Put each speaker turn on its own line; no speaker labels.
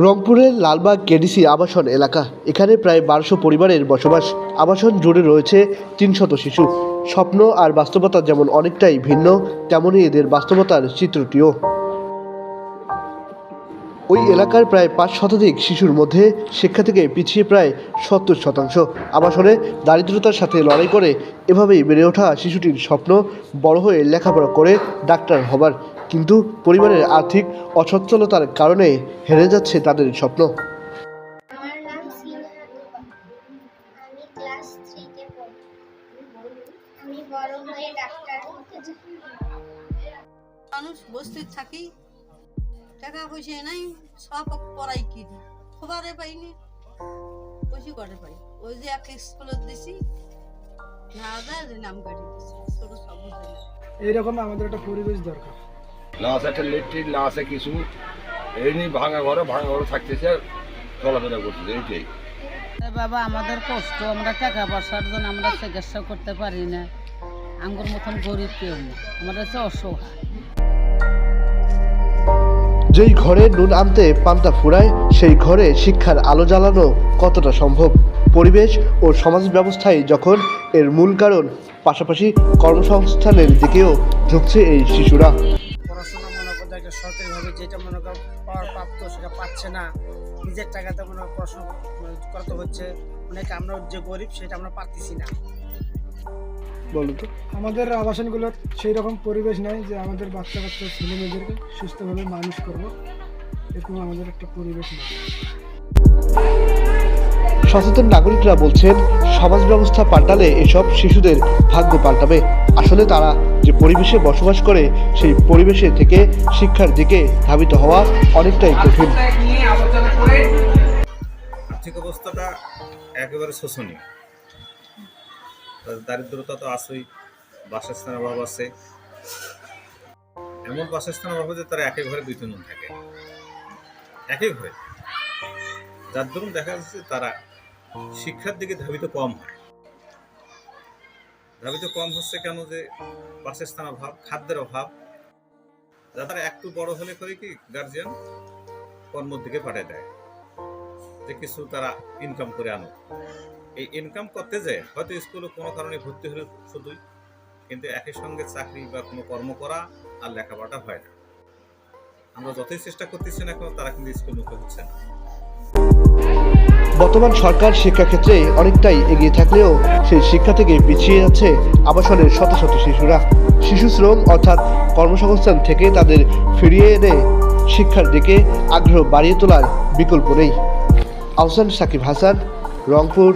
রংপুরের লালবাগ কেডিসি আবাসন এলাকা। এখানে প্রায় বারোশো পরিবারের বসবাস। আবাসন জুড়ে রয়েছে তিনশত শিশু। স্বপ্ন আর বাস্তবতা যেমন অনেকটাই ভিন্ন তেমনই এদের বাস্তবতার চিত্রটিও। ওই এলাকার প্রায় পাঁচ শতাধিক শিশুর মধ্যে শিক্ষা থেকে পিছিয়ে প্রায় সত্তর শতাংশ। আবাসনে দারিদ্রতার সাথে লড়াই করে এভাবেই বেড়ে ওঠা শিশুটির স্বপ্ন বড় হয়ে লেখাপড়া করে ডাক্তার হবার। কিন্তু পরিবারের আর্থিক অসচ্ছলতার কারণে হেরে যাচ্ছে তাদের স্বপ্ন।
আমার নাম সিনহা তুবা আমি ক্লাস থ্রিতে পড়ি। আমি বড় হয়ে ডাক্তার হতে চাই।
মানুষ বস্তির থাকি টাকা পয়সা নাই সব পড়াই কিনি। খবরে পাইনি পয়সা করে পাই। ওই যে একটা স্কুলে দিছি না যায় নাম কাটি দিছি ছোট সব
এইরকম আমাদের একটা পরিবেশ দরকার।
না আছে একটা না আছে কিছু। এই নিয়ে ভাঙা ঘরে ভাঙা ঘরে থাকতেছে চলাফেরা করতেছে এইটাই।
বাবা আমাদের কষ্ট আমরা টাকা পয়সার জন্য আমরা চিকিৎসা করতে পারি না। আঙ্গুর মতন গরিব কেউ না আমাদের হচ্ছে অসহায়।
যেই ঘরে নুন আনতে পান্তা ফুরায় সেই ঘরে শিক্ষার আলো জ্বালানো কতটা সম্ভব? পরিবেশ ও সমাজ ব্যবস্থায় যখন এর মূল কারণ পাশাপাশি কর্মসংস্থানের দিকেও ঝুঁকছে এই শিশুরা।
একটা সরকারিভাবে যেটা মনে কর পাওয়ার প্রাপ্ত সেটা পাচ্ছে না। নিজের টাকাতে মনে হয় পড়াশোনা মানে করতে হচ্ছে। অনেক আমরা যে গরিব সেটা আমরা পারতেছি না।
বলো তো।
আমাদের আবাসনগুলোর সেই রকম পরিবেশ নাই যে আমাদের বাচ্চা বাচ্চা ছেলে মেয়েদেরকে সুস্থভাবে মানুষ করব, এরকম আমাদের একটা পরিবেশ নেই।
সচেতন নাগরিকরা বলছেন সমাজ ব্যবস্থা পাল্টালে এসব শিশুদের ভাগ্য পাল্টাবে। আসলে তারা যে পরিবেশে বসবাস করে, সেই পরিবেশে থেকে শিক্ষার দিকে ধাবিত হওয়া অনেকটাই কঠিন।
আর্থিক অবস্থাটা একেবারে শোষণীয়। দারিদ্রতা তো আছেই, বাসস্থানের অভাব আছে। এমন বাসস্থানের অভাব যে তারা একই ঘরে দুই তিনজন থাকে। একই ঘরে। যার দরুন দেখা যাচ্ছে তারা শিক্ষার দিকে ধাবিত কম হয়। ধাবিত কম হচ্ছে কেন যে বাসস্থান অভাব, খাদ্যের অভাব? যা তারা একটু বড় হলে করে কি গার্জিয়ান কর্মর দিকে পাঠিয়ে দেয়? যে কিছু তারা ইনকাম করে আনো এই ইনকাম করতে যায় হয়তো স্কুলে কোনো কারণে ভর্তি হলে শুধুই, কিন্তু একই সঙ্গে চাকরি বা কোনো কর্ম করা আর লেখাপড়াটা হয় না। আমরা যতই চেষ্টা করতেছি না কেন, তারা কিন্তু স্কুল মুখে হচ্ছে না।
বর্তমান সরকার শিক্ষাক্ষেত্রে অনেকটাই এগিয়ে থাকলেও সেই শিক্ষা থেকে পিছিয়ে যাচ্ছে আবাসনের শত শত শিশুরা। শিশু শ্রম অর্থাৎ কর্মসংস্থান থেকে তাদের ফিরিয়ে এনে শিক্ষার দিকে আগ্রহ বাড়িয়ে তোলার বিকল্প নেই। আহসান সাকিব হাসান, রংপুর।